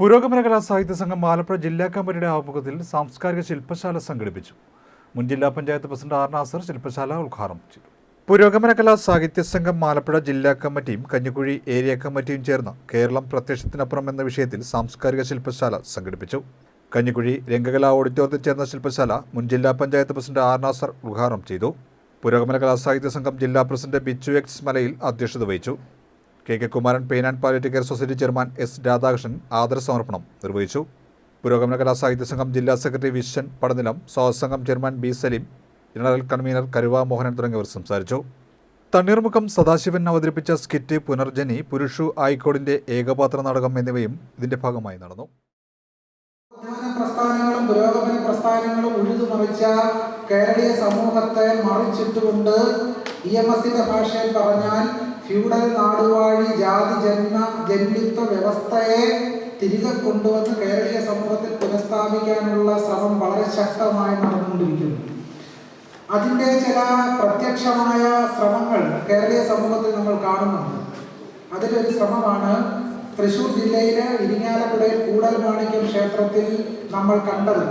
പുരോഗമന കലാ സാഹിത്യ സംഘം ആലപ്പുഴ ജില്ലാ കമ്മിറ്റിയുടെ ആഭിമുഖ്യത്തിൽ സാംസ്കാരിക ശില്പശാല സംഘടിപ്പിച്ചു. മുൻ ജില്ലാ പഞ്ചായത്ത് പ്രസിഡന്റ് ആർ നാസർ ശില്പശാല ഉദ്ഘാടനം ചെയ്തു. പുരോഗമന കലാ സാഹിത്യ സംഘം ആലപ്പുഴ ജില്ലാ കമ്മിറ്റിയും കഞ്ഞിക്കുഴി ഏരിയ കമ്മിറ്റിയും ചേർന്ന് കേരളം പ്രത്യക്ഷത്തിനപ്പുറം എന്ന വിഷയത്തിൽ സാംസ്കാരിക ശില്പശാല സംഘടിപ്പിച്ചു. കഞ്ഞിക്കുഴി രംഗകലാ ഓഡിറ്റോറിയത്തിൽ ചേർന്ന ശില്പശാല മുൻ ജില്ലാ പഞ്ചായത്ത് പ്രസിഡന്റ് ആർ നാസർ ഉദ്ഘാടനം ചെയ്തു. പുരോഗമന കലാ സാഹിത്യ സംഘം ജില്ലാ പ്രസിഡന്റ് ബിച്ചു എക്സ് മലയിൽ അധ്യക്ഷത വഹിച്ചു. K K Kumaran pain and palliative care society chairman S Radhakrishnan ആദരസമർപ്പണം നിർവഹിച്ചു. പുരോഗമന കലാസാഹിത്യ സംഘം ജില്ലാ secretary Viswan Padanilam സ്വാസംഘം chairman B Saleem general convener Karuva Mohanan തുടങ്ങിയവർ സംസാരിച്ചു. തണ്ണീർമുഖം സദാശിവൻ അവതരിപ്പിച്ച സ്കിറ്റ് പുനർജനി പുരുഷു ആയിക്കോടിന്റെ ഏകപാത്ര നാടകം എന്നിവയും ഇതിന്റെ ഭാഗമായി നടന്നു. പ്രസ്ഥാനങ്ങളും പുരോഗമന പ്രസ്ഥാനങ്ങളും ഉഴുതുമറിച്ച കേരളീയ സമൂഹത്തെ മറിച്ചിട്ടുകൊണ്ട് ഇ എം എസിന്റെ ഭാഷയിൽ പറഞ്ഞാൽ ഫ്യൂഡൽ നാടുവാഴി ജാതി ജന്മ ജന്മിത്വ വ്യവസ്ഥയെ തിരികെ കൊണ്ടുവന്ന് കേരളീയ സമൂഹത്തിൽ പുനഃസ്ഥാപിക്കാനുള്ള ശ്രമം വളരെ ശക്തമായി നടന്നുകൊണ്ടിരിക്കുന്നു. അതിന്റെ ചില പ്രത്യക്ഷമായ ശ്രമങ്ങൾ കേരളീയ സമൂഹത്തിൽ നമ്മൾ കാണുന്നുണ്ട്. അതിലൊരു ശ്രമമാണ് തൃശൂർ ജില്ലയിലെ ഇരിങ്ങാലക്കുടയിൽ കൂടൽ മാണിക്യം ക്ഷേത്രത്തിൽ നമ്മൾ കണ്ടത്.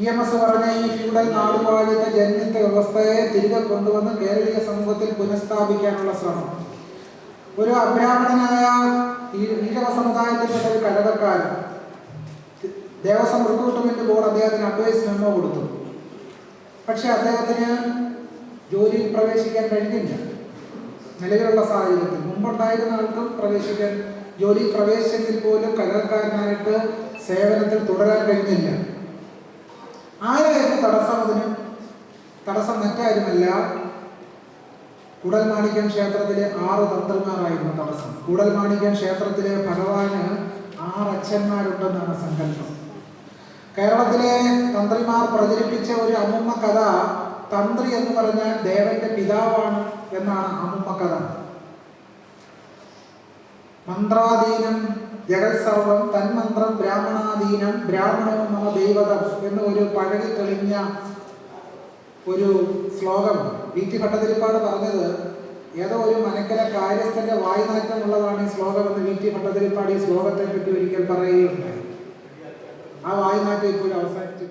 ഇ എം എസ് പറഞ്ഞ ഈ ഫ്യൂഡൽ നാടുവാഴിത്ത ജന്മിത്ത വ്യവസ്ഥയെ തിരികെ കൊണ്ടുവന്ന് കേരളീയ സമൂഹത്തിൽ പുനഃസ്ഥാപിക്കാനുള്ള ശ്രമം. ഒരു അബ്രാഹ്മണനായ ഈഴവ സമുദായത്തിൽപ്പെട്ട ഒരു കലകക്കാരൻ ദേവസ്വം റിക്രൂട്ട്മെന്റ് ബോർഡ് അദ്ദേഹത്തിന് അഡ്വൈസ് മെമ്മോ കൊടുത്തു. പക്ഷെ അദ്ദേഹത്തിന് ജോലിയിൽ പ്രവേശിക്കാൻ കഴിഞ്ഞില്ല. നിലവിലുള്ള സാഹചര്യത്തിൽ മുമ്പുണ്ടായിരുന്ന ആൾക്കും പ്രവേശിക്കാൻ ജോലിയിൽ പ്രവേശിച്ചെങ്കിൽ പോലും കലർക്കാരനായിട്ട് സേവനത്തിൽ തുടരാൻ കഴിഞ്ഞില്ല. തടസ്സം മറ്റാരുമല്ല കുടൽമാണിക്യം ക്ഷേത്രത്തിലെ ആറ് തന്ത്രിമാരായിരുന്നു തടസ്സം. കുടൽമാണിക്യം ക്ഷേത്രത്തിലെ ഭഗവാന് ആറ് അച്ഛന്മാരുണ്ടെന്നാണ് സങ്കല്പം. കേരളത്തിലെ തന്ത്രിമാർ പ്രചരിപ്പിച്ച ഒരു അമ്മുമ്മ കഥ തന്ത്രി എന്ന് പറഞ്ഞാൽ ദേവന്റെ പിതാവാണ് എന്നാണ് അമ്മുമ്മ കഥ. മന്ത്രാധീനം ജഗത് സർവം തന്മന്ത്രം ബ്രാഹ്മണാധീനം ബ്രാഹ്മണവും മമ ദൈവതം എന്ന ഒരു പഴകി തെളിഞ്ഞ ഒരു ശ്ലോകം. വി ടി ഭട്ടതിരിപ്പാട് പറഞ്ഞത് ഏതോ ഒരു മനക്കല കാര്യസ്ഥന്റെ വായുനാറ്റമുള്ളതാണ് ഈ ശ്ലോകം എന്ന് വി ടി ഭട്ടതിരിപ്പാട് ഈ ശ്ലോകത്തെ പറ്റി ഒരിക്കൽ പറയുകയുണ്ടായി. ആ വായുനാറ്റം ഇപ്പോഴും അവസാനിച്ചു